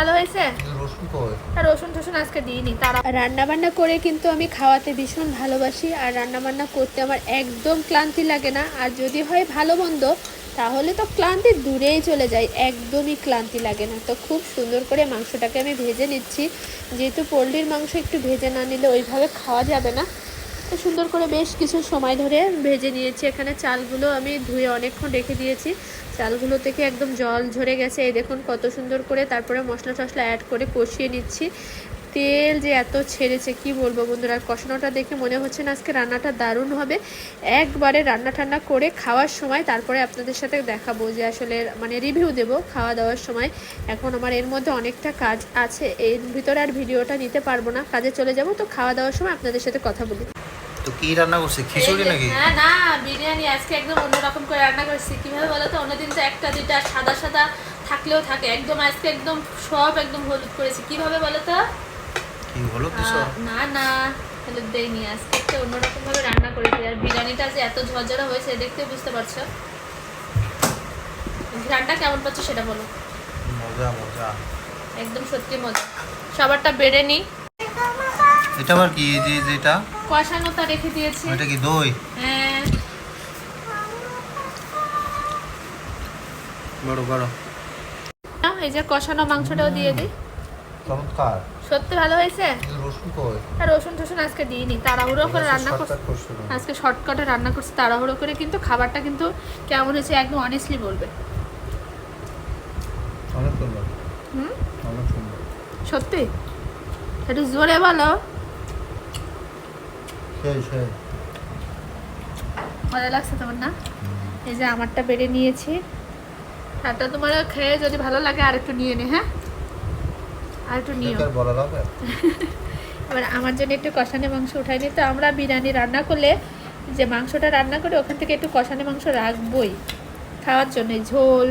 ভালো হয়েছে? রসুন আর রসুন টসুন আজকে দিইনি তারা রান্না বান্না করে কিন্তু আমি খাওয়াতে ভীষণ ভালোবাসি আর রান্না বান্না করতে আমার একদম ক্লান্তি লাগে না। আর যদি হয় ভালো মন্দ তাহলে তো ক্লান্তি দূরেই চলে যায় একদমই ক্লান্তি লাগে না। তো খুব সুন্দর করে মাংসটাকে আমি ভেজে নিচ্ছি। যেহেতু পোলট্রির মাংস একটু ভেজে না নিলে ওইভাবে খাওয়া যাবে না। তো সুন্দর করে বেশ কিছু সময় ধরে ভেজে নিয়েছি। এখানে চালগুলো আমি ধুয়ে অনেকক্ষণ রেখে দিয়েছি। চালগুলো থেকে একদম জল ঝরে গেছে। এই দেখুন কত সুন্দর করে তারপরে মশলা টশলা অ্যাড করে কষিয়ে নিচ্ছি। তেল যে এত ছেড়েছে, কি বলব বন্ধুরা? কষানোটা দেখে মনে হচ্ছে না আজকে রান্নাটা দারুণ হবে। একবারে রান্না ঠান্না করে খাওয়ার সময় তারপরে আপনাদের সাথে দেখাবো যে আসলে মানে রিভিউ দেব খাওয়া দাওয়ার সময়। এখন আমার এর মধ্যে অনেকটা কাজ আছে। এর ভিতরে আর ভিডিওটা নিতে পারব না। কাজে চলে যাব, তো খাওয়া দাওয়ার সময় আপনাদের সাথে কথা বলি। তো কি রান্না করছে? খিচুড়ি নাকি? হ্যাঁ না বিরিয়ানি আজকে একদম অন্যরকম করে রান্না করেছি। কীভাবে বলো তো অন্যদিন তো একটা দুইটা সাদা সাদা থাকলেও থাকে। একদম আজকে একদম সব একদম হলুদ করেছি। কীভাবে বলো তো? কি হলো কিছু আহ, না না হলুদ দেয়নি আজকে একটা অন্যরকম ভাবে রান্না করেছি। আর বিরিয়ানিটা যে এত ঝরঝরা হয়েছে দেখতে বুঝতে পারছ? ঘ্রানটা কেমন পাচ্ছ সেটা বলো। মজা মজা। একদম সত্যি মজা। সবারটা বেড়ে নি। এটা আবার কি? এই যে যেটা কষানোটা রেখে দিয়েছি। এটা কি দই? হ্যাঁ। বড় বড়। নাও, এই যে কষানো মাংসটাও দিয়ে দিই। চমৎকার। সত্যি ভালো হয়েছে? রসুন কই? আর রসুন টসুন আজকে দিইনি তাড়াহুড়ো করে রান্না করছি। আজকে শর্টকাটে রান্না করছি তাড়াহুড়ো করে কিন্তু খাবারটা কিন্তু কেমন হয়েছে একদম অনেস্টলি বলবে। অনেক সুন্দর। হুম? অনেক সুন্দর। সত্যি? একটু জোরে বলো। সেই সেই। মজা লাগছে তোমার না? এই যে আমারটা বেড়ে নিয়েছি। তোমার খেয়ে যদি ভালো লাগে আর একটু নিয়ে নে হ্যাঁ? আর একটু নিও এবার আমার জন্য একটু কষানি মাংস উঠাই তো আমরা বিরিয়ানি রান্না করলে যে মাংসটা রান্না করি ওখান থেকে একটু কষানি মাংস রাখবই খাওয়ার জন্য ঝোল।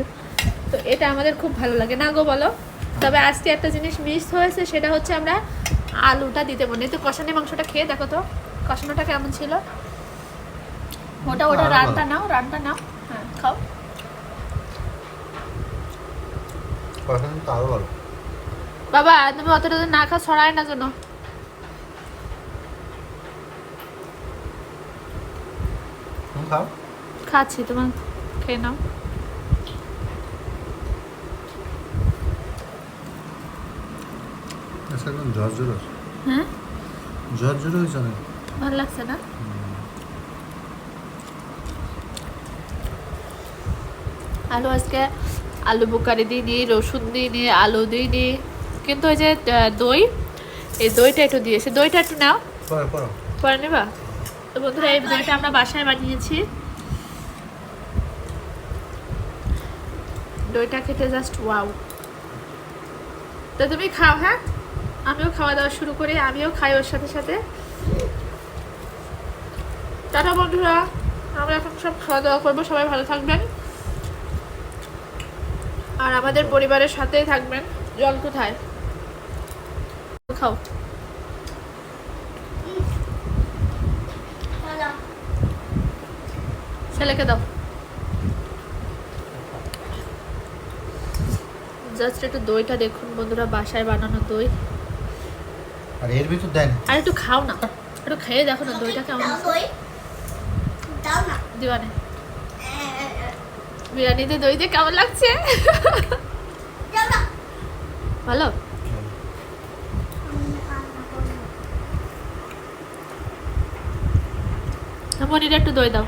তো এটা আমাদের খুব ভালো লাগে না গো বলো? তবে আজকে একটা জিনিস মিস হয়েছে সেটা হচ্ছে আমরা আলুটা দিতে মনে তো কষানি মাংসটা খেয়ে দেখো তো। কষানোটা কেমন ছিল? ওটা ওটা রানটা নাও রানটা নাও। হ্যাঁ খাও। বাবা তুমি অতটা না খাও ছড়ায় না জন্য খাও। খাচ্ছি তোমার খেয়ে নাও। আচ্ছা হ্যাঁ? জ্বর জ্বর হয়েছে অনেক ভালো লাগছে না? আলু আজকে আলু বুকারি দিইনি রসুন দিইনি আলু দিইনি কিন্তু ওই যে দই এই দইটা একটু দিয়েছে। দইটা একটু নাও। পরে নেবা? তো বন্ধুরা এই দইটা আমরা বাসায় বানিয়েছি। দইটা খেতে জাস্ট ওয়াও তো তুমি খাও হ্যাঁ? আমিও খাওয়া দাওয়া শুরু করি আমিও খাই ওর সাথে সাথে। টাটা বন্ধুরা আমরা এখন সব খাওয়া দাওয়া করব সবাই ভালো থাকবেন। আর আমাদের পরিবারের সাথেই থাকবেন। জল কোথায়? খাও। ছেলেকে দাও। জাস্ট একটু দইটা দেখুন বন্ধুরা বাসায় বানানো দই। আর এর ভিতর দেন। আর একটু খাও না একটু খেয়ে দেখো না দইটা কেমন। আছে। দাও না। দিওয়ানে। বিরিয়ানিতে দই দিয়ে কেমন লাগছে? ভালো? মনির একটু দই দাও।